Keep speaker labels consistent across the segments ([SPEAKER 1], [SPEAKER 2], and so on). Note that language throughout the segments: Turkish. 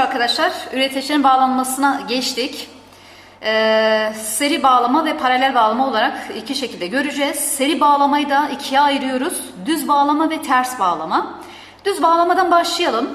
[SPEAKER 1] Arkadaşlar, üreticilerin bağlanmasına geçtik. Ee, seri bağlama ve paralel bağlama olarak iki şekilde göreceğiz. Seri bağlamayı da ikiye ayırıyoruz. Düz bağlama ve ters bağlama. Düz bağlamadan başlayalım.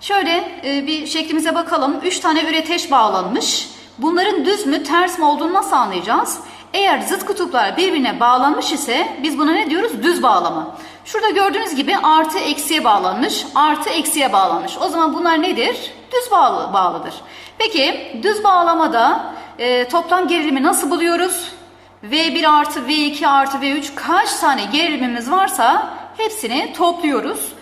[SPEAKER 1] Şöyle e, bir şeklimize bakalım. Üç tane üreteç bağlanmış. Bunların düz mü ters mi olduğunu nasıl anlayacağız? Eğer zıt kutuplar birbirine bağlanmış ise biz buna ne diyoruz? Düz bağlama. Şurada gördüğünüz gibi artı eksiye bağlanmış, artı eksiye bağlanmış. O zaman bunlar nedir? Düz bağlı, bağlıdır. Peki düz bağlamada e, toplam gerilimi nasıl buluyoruz? V1 artı V2 artı V3 kaç tane gerilimimiz varsa hepsini topluyoruz.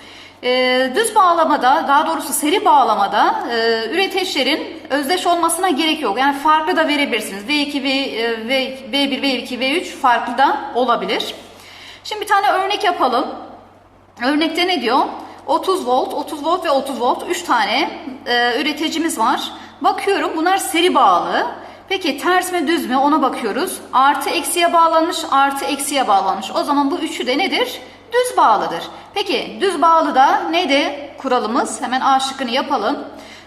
[SPEAKER 1] E, düz bağlamada daha doğrusu seri bağlamada e, üreteçlerin özdeş olmasına gerek yok. Yani farklı da verebilirsiniz. V2, V, e, V, V1, V2, V3 farklı da olabilir. Şimdi bir tane örnek yapalım. Örnekte ne diyor? 30 volt, 30 volt ve 30 volt 3 tane e, üreticimiz var. Bakıyorum bunlar seri bağlı. Peki ters mi düz mü ona bakıyoruz. Artı eksiye bağlanmış, artı eksiye bağlanmış. O zaman bu üçü de nedir? Düz bağlıdır. Peki düz bağlı da neydi kuralımız? Hemen A şıkkını yapalım.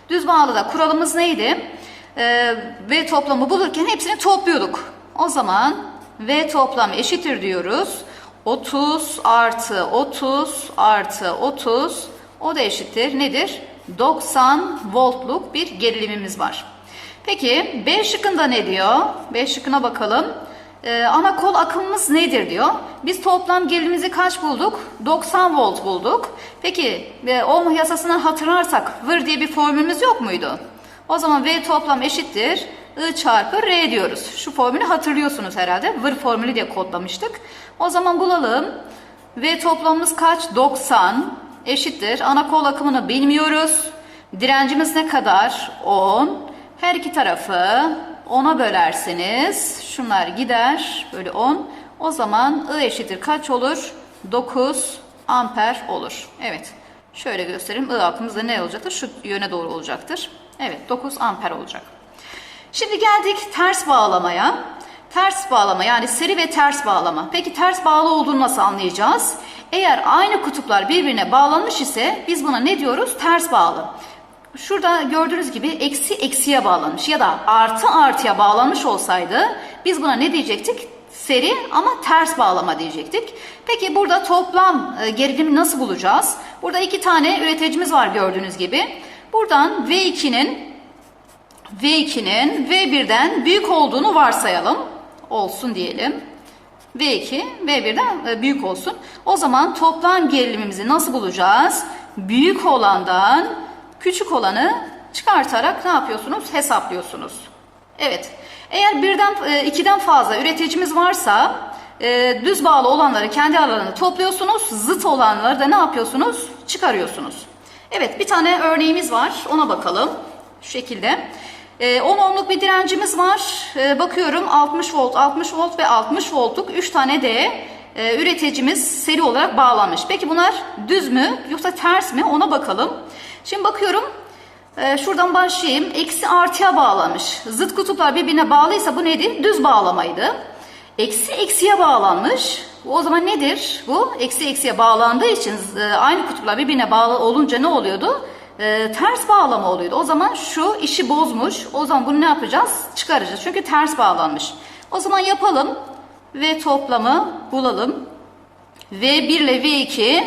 [SPEAKER 1] Düz bağlı da kuralımız neydi? E, V toplamı bulurken hepsini topluyorduk. O zaman V toplam eşittir diyoruz. 30 artı 30 artı 30 o da eşittir nedir? 90 voltluk bir gerilimimiz var. Peki B şıkkında ne diyor? B şıkkına bakalım. Ee, ana kol akımımız nedir diyor. Biz toplam gerilimimizi kaç bulduk? 90 volt bulduk. Peki e, Ohm yasasından hatırlarsak vır diye bir formülümüz yok muydu? O zaman V toplam eşittir. I çarpı R diyoruz. Şu formülü hatırlıyorsunuz herhalde. Vır formülü diye kodlamıştık. O zaman bulalım. V toplamımız kaç? 90 eşittir. Ana kol akımını bilmiyoruz. Direncimiz ne kadar? 10. Her iki tarafı 10'a bölerseniz şunlar gider. Böyle 10. O zaman I eşittir kaç olur? 9 amper olur. Evet. Şöyle göstereyim. I akımız da ne olacaktır? Şu yöne doğru olacaktır. Evet 9 amper olacak. Şimdi geldik ters bağlamaya. Ters bağlama yani seri ve ters bağlama. Peki ters bağlı olduğunu nasıl anlayacağız? Eğer aynı kutuplar birbirine bağlanmış ise biz buna ne diyoruz? Ters bağlı. Şurada gördüğünüz gibi eksi eksiye bağlanmış ya da artı artıya bağlanmış olsaydı biz buna ne diyecektik? Seri ama ters bağlama diyecektik. Peki burada toplam e, gerilimi nasıl bulacağız? Burada iki tane üreticimiz var gördüğünüz gibi. Buradan V2'nin V2'nin V1'den büyük olduğunu varsayalım. Olsun diyelim. V2 V1'den e, büyük olsun. O zaman toplam gerilimimizi nasıl bulacağız? Büyük olandan küçük olanı çıkartarak ne yapıyorsunuz? Hesaplıyorsunuz. Evet. Eğer birden e, ikiden fazla üreticimiz varsa e, düz bağlı olanları kendi aralarında topluyorsunuz. Zıt olanları da ne yapıyorsunuz? Çıkarıyorsunuz. Evet bir tane örneğimiz var. Ona bakalım. Şu şekilde. 10 ohmluk bir direncimiz var. E, bakıyorum 60 volt, 60 volt ve 60 voltluk 3 tane de e, üreticimiz seri olarak bağlanmış. Peki bunlar düz mü yoksa ters mi ona bakalım. Şimdi bakıyorum e, şuradan başlayayım. Eksi artıya bağlanmış. Zıt kutuplar birbirine bağlıysa bu nedir? Düz bağlamaydı. Eksi eksiye bağlanmış. O zaman nedir bu? Eksi eksiye bağlandığı için aynı kutuplar birbirine bağlı olunca ne oluyordu? E, ters bağlama oluyordu. O zaman şu işi bozmuş. O zaman bunu ne yapacağız? Çıkaracağız. Çünkü ters bağlanmış. O zaman yapalım. V toplamı bulalım. V1 ile V2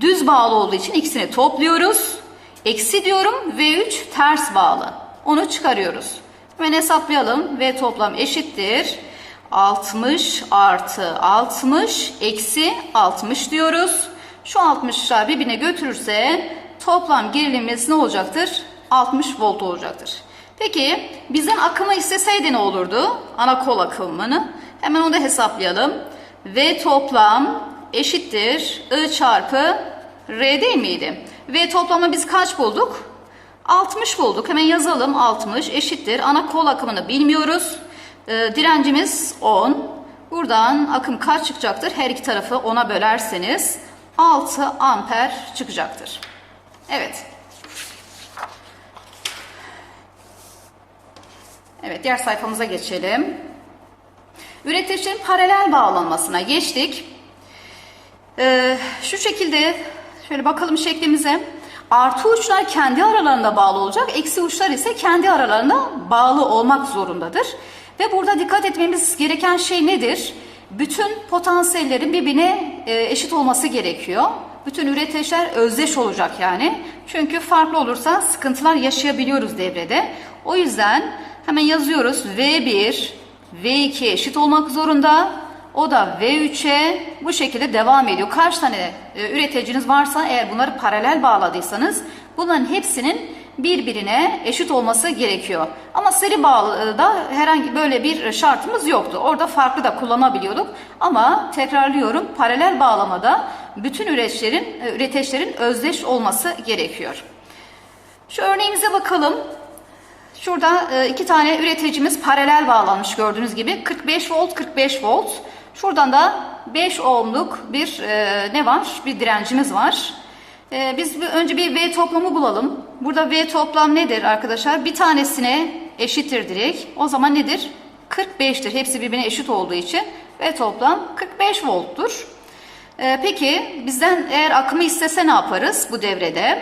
[SPEAKER 1] düz bağlı olduğu için ikisini topluyoruz. Eksi diyorum V3 ters bağlı. Onu çıkarıyoruz. Hemen hesaplayalım. V toplam eşittir. 60 artı 60 eksi 60 diyoruz. Şu 60'lar birbirine götürürse toplam gerilimimiz ne olacaktır? 60 volt olacaktır. Peki bizden akımı isteseydi ne olurdu? Ana kol akımını. Hemen onu da hesaplayalım. V toplam eşittir I çarpı R değil miydi? V toplamı biz kaç bulduk? 60 bulduk. Hemen yazalım 60 eşittir. Ana kol akımını bilmiyoruz. Ee, direncimiz 10. Buradan akım kaç çıkacaktır? Her iki tarafı 10'a bölerseniz 6 amper çıkacaktır. Evet. Evet diğer sayfamıza geçelim. Üreticinin paralel bağlanmasına geçtik. Ee, şu şekilde şöyle bakalım şeklimize. Artı uçlar kendi aralarında bağlı olacak. Eksi uçlar ise kendi aralarında bağlı olmak zorundadır. Ve burada dikkat etmemiz gereken şey nedir? Bütün potansiyellerin birbirine e, eşit olması gerekiyor. Bütün üreticiler özdeş olacak yani. Çünkü farklı olursa sıkıntılar yaşayabiliyoruz devrede. O yüzden hemen yazıyoruz V1, V2 eşit olmak zorunda. O da V3'e bu şekilde devam ediyor. Kaç tane e, üreticiniz varsa eğer bunları paralel bağladıysanız bunların hepsinin birbirine eşit olması gerekiyor. Ama seri bağlıda herhangi böyle bir şartımız yoktu. Orada farklı da kullanabiliyorduk. Ama tekrarlıyorum paralel bağlamada bütün üreticilerin, üreticilerin özdeş olması gerekiyor. Şu örneğimize bakalım. Şurada e, iki tane üreticimiz paralel bağlanmış gördüğünüz gibi. 45 volt, 45 volt. Şuradan da 5 ohmluk bir e, ne var? Bir direncimiz var. E, biz önce bir V toplamı bulalım. Burada V toplam nedir arkadaşlar? Bir tanesine eşittir direkt. O zaman nedir? 45'tir. Hepsi birbirine eşit olduğu için V toplam 45 volttur. E, peki bizden eğer akımı istese ne yaparız bu devrede?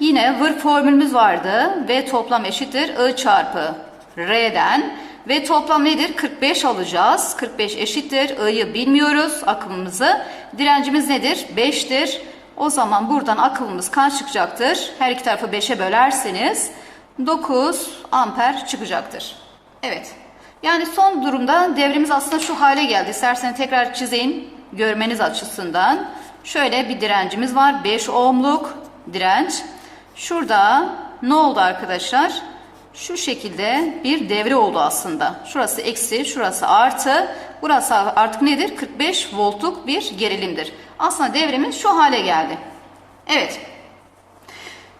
[SPEAKER 1] Yine vır formülümüz vardı. V toplam eşittir I çarpı R'den. V toplam nedir? 45 alacağız. 45 eşittir. I'yı bilmiyoruz akımımızı. Direncimiz nedir? 5'tir. O zaman buradan akımımız kaç çıkacaktır? Her iki tarafı 5'e bölerseniz 9 amper çıkacaktır. Evet. Yani son durumda devrimiz aslında şu hale geldi. İsterseniz tekrar çizeyim görmeniz açısından. Şöyle bir direncimiz var. 5 ohmluk direnç. Şurada ne oldu arkadaşlar? Şu şekilde bir devre oldu aslında. Şurası eksi, şurası artı. Burası artık nedir? 45 voltluk bir gerilimdir. Aslında devremiz şu hale geldi. Evet.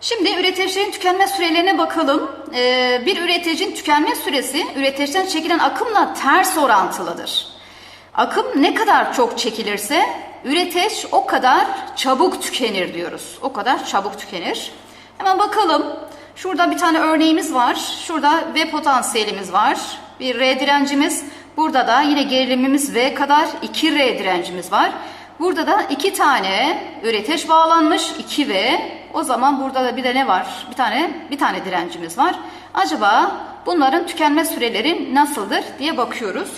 [SPEAKER 1] Şimdi üreticilerin tükenme sürelerine bakalım. Ee, bir üreticinin tükenme süresi üreticiden çekilen akımla ters orantılıdır. Akım ne kadar çok çekilirse üretiş o kadar çabuk tükenir diyoruz. O kadar çabuk tükenir. Hemen bakalım. Şurada bir tane örneğimiz var. Şurada V potansiyelimiz var. Bir R direncimiz. Burada da yine gerilimimiz V kadar 2R direncimiz var. Burada da iki tane üreteç bağlanmış 2V. O zaman burada da bir de ne var? Bir tane bir tane direncimiz var. Acaba bunların tükenme süreleri nasıldır diye bakıyoruz.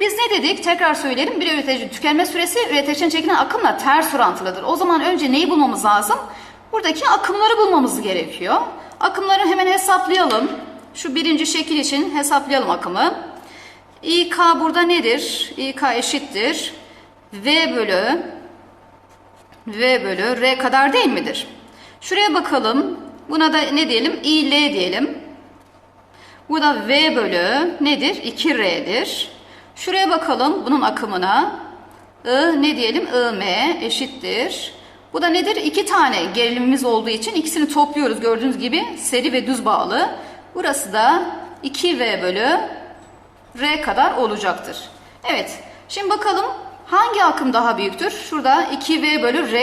[SPEAKER 1] Biz ne dedik? Tekrar söyleyelim. Bir üretici tükenme süresi üreticinin çekilen akımla ters orantılıdır. O zaman önce neyi bulmamız lazım? Buradaki akımları bulmamız gerekiyor. Akımları hemen hesaplayalım. Şu birinci şekil için hesaplayalım akımı. İK burada nedir? İK eşittir. V bölü V bölü R kadar değil midir? Şuraya bakalım. Buna da ne diyelim? İL diyelim. Bu da V bölü nedir? 2R'dir. Şuraya bakalım bunun akımına. I ne diyelim? IM eşittir. Bu da nedir? İki tane gerilimimiz olduğu için ikisini topluyoruz gördüğünüz gibi seri ve düz bağlı. Burası da 2V bölü R kadar olacaktır. Evet şimdi bakalım hangi akım daha büyüktür? Şurada 2V bölü R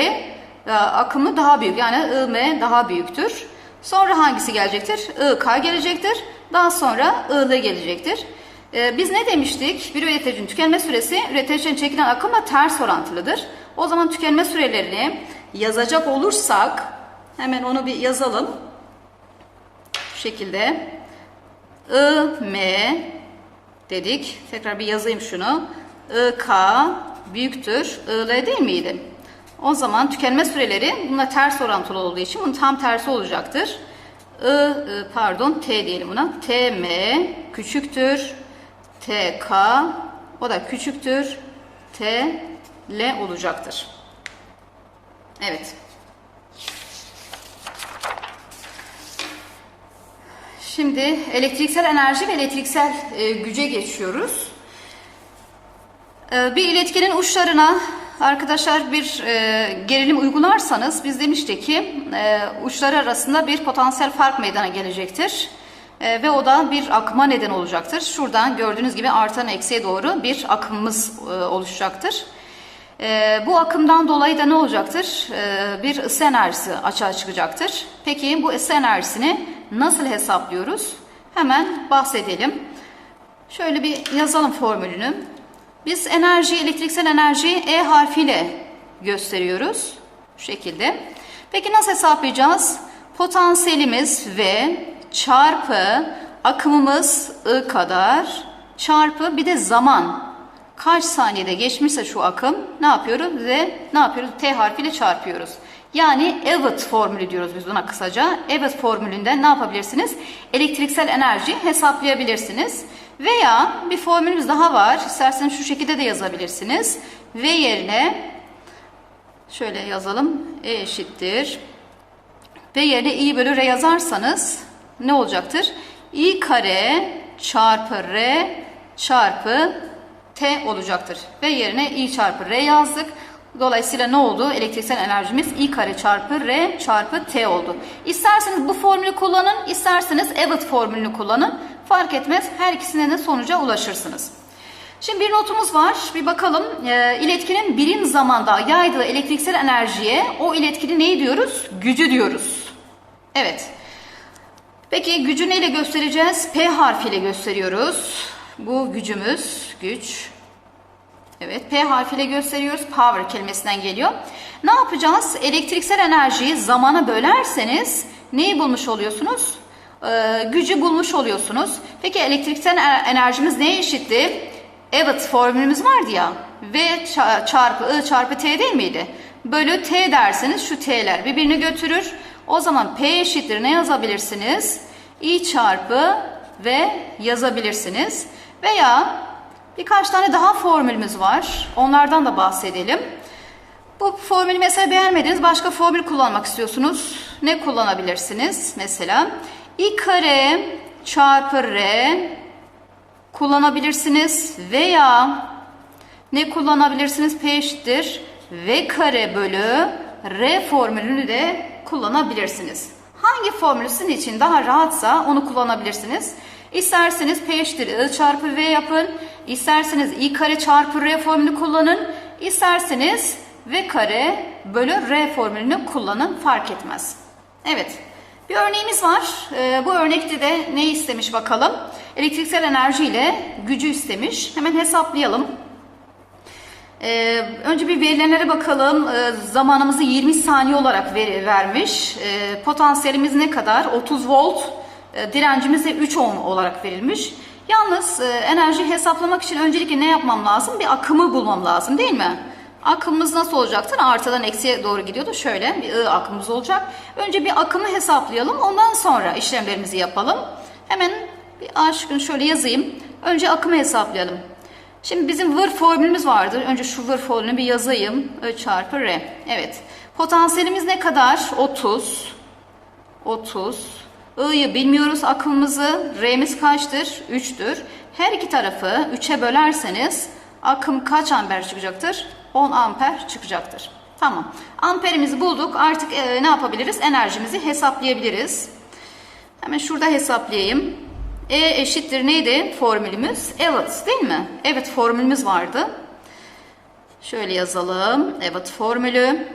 [SPEAKER 1] e, akımı daha büyük yani IM daha büyüktür. Sonra hangisi gelecektir? IK gelecektir. Daha sonra IL gelecektir. Ee, biz ne demiştik? Bir üreticinin tükenme süresi üreticinin çekilen akımla ters orantılıdır. O zaman tükenme sürelerini yazacak olursak hemen onu bir yazalım. Şu şekilde I, dedik. Tekrar bir yazayım şunu. I, büyüktür. I, değil miydi? O zaman tükenme süreleri bununla ters orantılı olduğu için bunun tam tersi olacaktır. I, pardon T diyelim buna. T, M küçüktür. T, K o da küçüktür. T, L olacaktır. Evet. Şimdi elektriksel enerji ve elektriksel e, güce geçiyoruz. E, bir iletkenin uçlarına arkadaşlar bir e, gerilim uygularsanız biz demiştik ki e, uçları arasında bir potansiyel fark meydana gelecektir. E, ve o da bir akıma neden olacaktır. Şuradan gördüğünüz gibi artan eksiye doğru bir akımımız oluşacaktır. Bu akımdan dolayı da ne olacaktır? Bir ısı enerjisi açığa çıkacaktır. Peki bu ısı enerjisini nasıl hesaplıyoruz? Hemen bahsedelim. Şöyle bir yazalım formülünü. Biz enerji, elektriksel enerjiyi E harfiyle gösteriyoruz. Şu şekilde. Peki nasıl hesaplayacağız? Potansiyelimiz V çarpı akımımız I kadar çarpı bir de zaman. Kaç saniyede geçmişse şu akım ne yapıyoruz ve ne yapıyoruz? T harfiyle çarpıyoruz. Yani evet formülü diyoruz biz buna kısaca. Evet formülünden ne yapabilirsiniz? Elektriksel enerji hesaplayabilirsiniz. Veya bir formülümüz daha var. İsterseniz şu şekilde de yazabilirsiniz. V yerine şöyle yazalım. E eşittir. V yerine i bölü r yazarsanız ne olacaktır? i kare çarpı r çarpı t olacaktır. V yerine i çarpı r yazdık. Dolayısıyla ne oldu? Elektriksel enerjimiz i kare çarpı r çarpı t oldu. İsterseniz bu formülü kullanın, isterseniz evet formülünü kullanın. Fark etmez. Her ikisine de sonuca ulaşırsınız. Şimdi bir notumuz var. Bir bakalım. E, iletkinin birim zamanda yaydığı elektriksel enerjiye o iletkini neyi diyoruz? Gücü diyoruz. Evet. Peki gücü neyle göstereceğiz? P harfiyle gösteriyoruz. Bu gücümüz, güç. Evet, P harfiyle gösteriyoruz. Power kelimesinden geliyor. Ne yapacağız? Elektriksel enerjiyi zamana bölerseniz neyi bulmuş oluyorsunuz? Ee, gücü bulmuş oluyorsunuz. Peki elektriksel enerjimiz neye eşitti? Evet formülümüz vardı ya. V çarpı I çarpı T değil miydi? Bölü T derseniz şu T'ler birbirini götürür. O zaman P eşittir ne yazabilirsiniz? I çarpı V yazabilirsiniz. Veya birkaç tane daha formülümüz var. Onlardan da bahsedelim. Bu formülü mesela beğenmediniz. Başka formül kullanmak istiyorsunuz. Ne kullanabilirsiniz? Mesela I kare çarpı R kullanabilirsiniz. Veya ne kullanabilirsiniz? P eşittir. V kare bölü R formülünü de kullanabilirsiniz. Hangi formül sizin için daha rahatsa onu kullanabilirsiniz. İsterseniz P eşittir I çarpı V yapın. İsterseniz I kare çarpı R formülünü kullanın. İsterseniz V kare bölü R formülünü kullanın. Fark etmez. Evet. Bir örneğimiz var. Ee, bu örnekte de ne istemiş bakalım. Elektriksel enerji ile gücü istemiş. Hemen hesaplayalım. Ee, önce bir verilenlere bakalım. Ee, zamanımızı 20 saniye olarak ver, vermiş. Ee, potansiyelimiz ne kadar? 30 volt. Ee, direncimiz de 3 ohm olarak verilmiş. Yalnız e, enerji hesaplamak için öncelikle ne yapmam lazım? Bir akımı bulmam lazım değil mi? Akımımız nasıl olacaktır? Artıdan eksiye doğru gidiyordu. Şöyle bir I akımımız olacak. Önce bir akımı hesaplayalım. Ondan sonra işlemlerimizi yapalım. Hemen bir aşkın şöyle yazayım. Önce akımı hesaplayalım. Şimdi bizim vır formülümüz vardır. Önce şu vır formülünü bir yazayım. I çarpı R. Evet. Potansiyelimiz ne kadar? 30. 30. I'yı bilmiyoruz akımımızı. R'miz kaçtır? 3'tür. Her iki tarafı 3'e bölerseniz akım kaç amper çıkacaktır? 10 amper çıkacaktır. Tamam. Amperimizi bulduk. Artık e, ne yapabiliriz? Enerjimizi hesaplayabiliriz. Hemen şurada hesaplayayım. E eşittir neydi formülümüz? Evet değil mi? Evet formülümüz vardı. Şöyle yazalım. Evet formülü.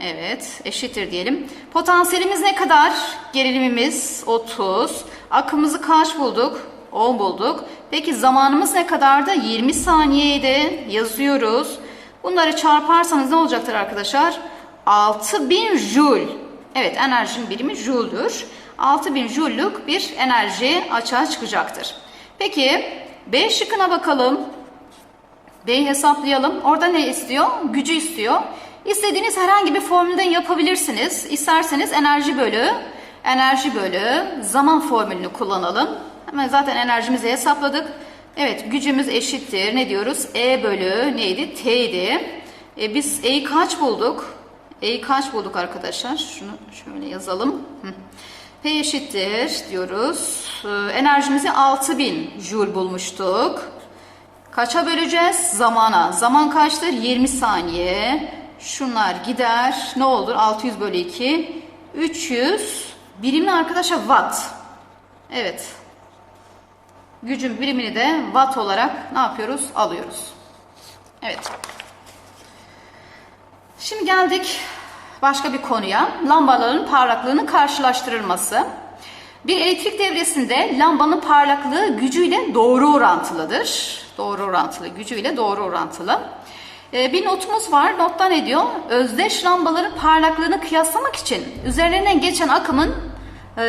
[SPEAKER 1] Evet eşittir diyelim. Potansiyelimiz ne kadar? Gerilimimiz 30. Akımızı kaç bulduk? 10 bulduk. Peki zamanımız ne kadardı? 20 saniyeydi. Yazıyoruz. Bunları çarparsanız ne olacaktır arkadaşlar? 6000 joule. Evet enerjinin birimi joule'dur. 6000 joule'luk bir enerji açığa çıkacaktır. Peki B şıkkına bakalım. B'yi hesaplayalım. Orada ne istiyor? Gücü istiyor. İstediğiniz herhangi bir formülden yapabilirsiniz. İsterseniz enerji bölü, enerji bölü zaman formülünü kullanalım. Hemen zaten enerjimizi hesapladık. Evet gücümüz eşittir. Ne diyoruz? E bölü neydi? T'ydi. E, biz E'yi kaç bulduk? E'yi kaç bulduk arkadaşlar? Şunu şöyle yazalım. P eşittir diyoruz. Ee, enerjimizi 6000 joule bulmuştuk. Kaça böleceğiz? Zamana. Zaman kaçtır? 20 saniye. Şunlar gider. Ne olur? 600 bölü 2. 300 birimli arkadaşlar watt. Evet. Gücün birimini de watt olarak ne yapıyoruz? Alıyoruz. Evet. Şimdi geldik başka bir konuya. Lambaların parlaklığının karşılaştırılması. Bir elektrik devresinde lambanın parlaklığı gücüyle doğru orantılıdır. Doğru orantılı, gücüyle doğru orantılı. Ee, bir notumuz var. Notta ne diyor? Özdeş lambaların parlaklığını kıyaslamak için üzerlerinden geçen akımın e,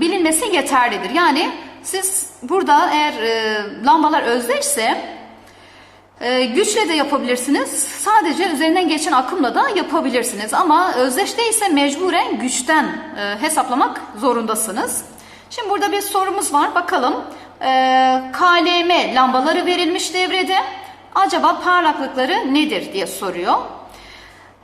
[SPEAKER 1] bilinmesi yeterlidir. Yani siz burada eğer e, lambalar özdeşse e, güçle de yapabilirsiniz. Sadece üzerinden geçen akımla da yapabilirsiniz. Ama özdeş değilse mecburen güçten e, hesaplamak zorundasınız. Şimdi burada bir sorumuz var. Bakalım. E, KLM lambaları verilmiş devrede. Acaba parlaklıkları nedir diye soruyor.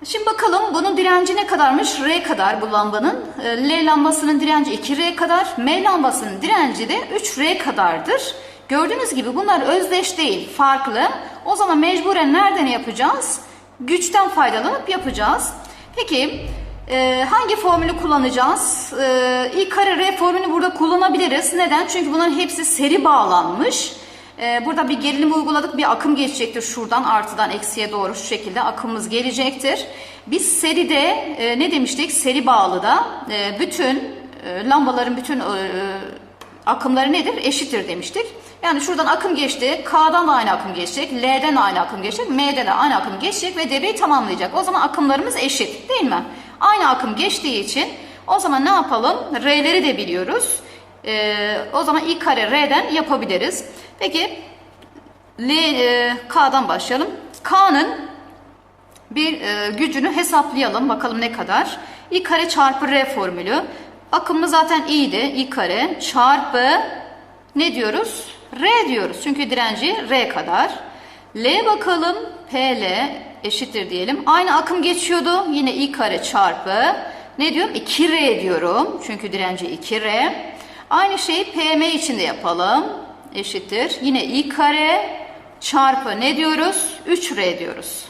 [SPEAKER 1] Şimdi bakalım bunun direnci ne kadarmış? R kadar bu lambanın. E, L lambasının direnci 2R kadar. M lambasının direnci de 3R kadardır. Gördüğünüz gibi bunlar özdeş değil, farklı. O zaman mecburen nereden yapacağız? Güçten faydalanıp yapacağız. Peki e, hangi formülü kullanacağız? E, I kare R formülünü burada kullanabiliriz. Neden? Çünkü bunların hepsi seri bağlanmış. E, burada bir gerilim uyguladık. Bir akım geçecektir şuradan artıdan eksiye doğru şu şekilde akımımız gelecektir. Biz seride e, ne demiştik? Seri bağlıda e, bütün e, lambaların bütün e, akımları nedir? Eşittir demiştik. Yani şuradan akım geçti. K'dan da aynı akım geçecek. L'den de aynı akım geçecek. M'den de aynı akım geçecek ve devreyi tamamlayacak. O zaman akımlarımız eşit değil mi? Aynı akım geçtiği için o zaman ne yapalım? R'leri de biliyoruz. Ee, o zaman I kare R'den yapabiliriz. Peki L, e, K'dan başlayalım. K'nın bir e, gücünü hesaplayalım. Bakalım ne kadar. I kare çarpı R formülü. Akımı zaten iyiydi. I kare çarpı ne diyoruz? R diyoruz. Çünkü direnci R kadar. L bakalım. PL eşittir diyelim. Aynı akım geçiyordu. Yine I kare çarpı. Ne diyorum? 2R diyorum. Çünkü direnci 2R. Aynı şeyi PM için de yapalım. Eşittir. Yine I kare çarpı ne diyoruz? 3R diyoruz.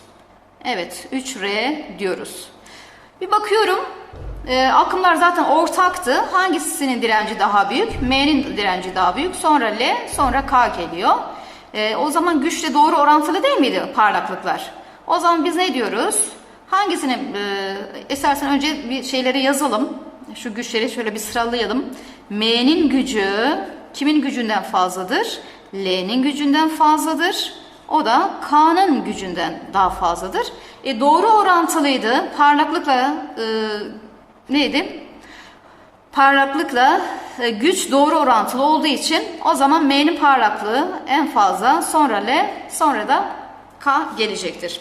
[SPEAKER 1] Evet 3R diyoruz. Bir bakıyorum e, akımlar zaten ortaktı. Hangisinin direnci daha büyük? M'nin direnci daha büyük. Sonra L sonra K geliyor. E, o zaman güçle doğru orantılı değil miydi parlaklıklar? O zaman biz ne diyoruz? Hangisini e, istersen önce bir şeyleri yazalım. Şu güçleri şöyle bir sıralayalım. M'nin gücü kimin gücünden fazladır? L'nin gücünden fazladır. O da K'nın gücünden daha fazladır. E, doğru orantılıydı. Parlaklıkla e, neydi? Parlaklıkla e, güç doğru orantılı olduğu için o zaman M'nin parlaklığı en fazla sonra L sonra da K gelecektir.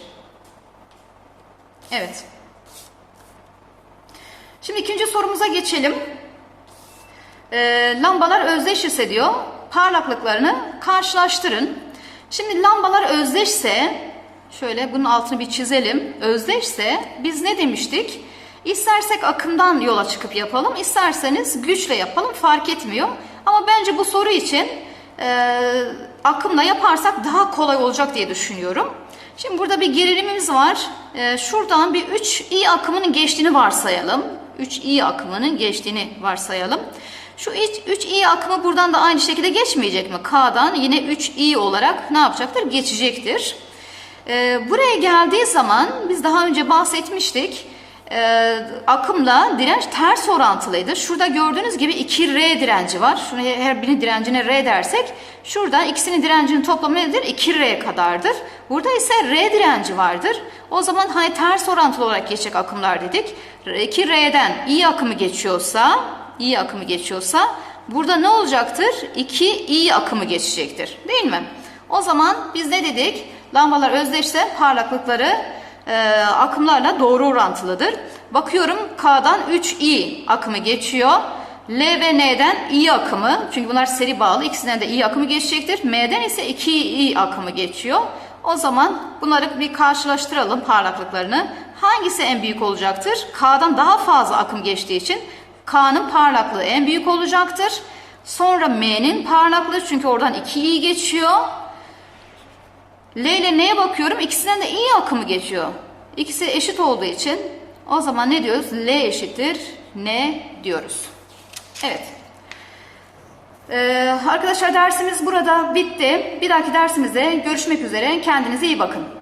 [SPEAKER 1] Evet. Şimdi ikinci sorumuza geçelim. E, lambalar özdeş ise diyor. Parlaklıklarını karşılaştırın. Şimdi lambalar özdeşse şöyle bunun altını bir çizelim. Özdeşse biz ne demiştik? İstersek akımdan yola çıkıp yapalım, isterseniz güçle yapalım fark etmiyor. Ama bence bu soru için e, akımla yaparsak daha kolay olacak diye düşünüyorum. Şimdi burada bir gerilimimiz var. E, şuradan bir 3i akımının geçtiğini varsayalım. 3i akımının geçtiğini varsayalım. Şu 3i akımı buradan da aynı şekilde geçmeyecek mi? K'dan yine 3i olarak ne yapacaktır? Geçecektir. E, buraya geldiği zaman biz daha önce bahsetmiştik e, akımla direnç ters orantılıydı. Şurada gördüğünüz gibi 2R direnci var. Şuraya her birinin direncine R dersek şurada ikisinin direncinin toplamı nedir? 2R kadardır. Burada ise R direnci vardır. O zaman hani ters orantılı olarak geçecek akımlar dedik. 2R'den I akımı geçiyorsa I akımı geçiyorsa burada ne olacaktır? 2I akımı geçecektir. Değil mi? O zaman biz ne dedik? Lambalar özdeşse parlaklıkları e, akımlarla doğru orantılıdır. Bakıyorum K'dan 3i akımı geçiyor. L ve N'den i akımı çünkü bunlar seri bağlı ikisinden de i akımı geçecektir. M'den ise 2i akımı geçiyor. O zaman bunları bir karşılaştıralım parlaklıklarını. Hangisi en büyük olacaktır? K'dan daha fazla akım geçtiği için K'nın parlaklığı en büyük olacaktır. Sonra M'nin parlaklığı çünkü oradan 2i geçiyor. L ile N'ye bakıyorum. İkisinden de iyi akımı geçiyor. İkisi eşit olduğu için o zaman ne diyoruz? L eşittir N diyoruz. Evet. Ee, arkadaşlar dersimiz burada bitti. Bir dahaki dersimizde görüşmek üzere. Kendinize iyi bakın.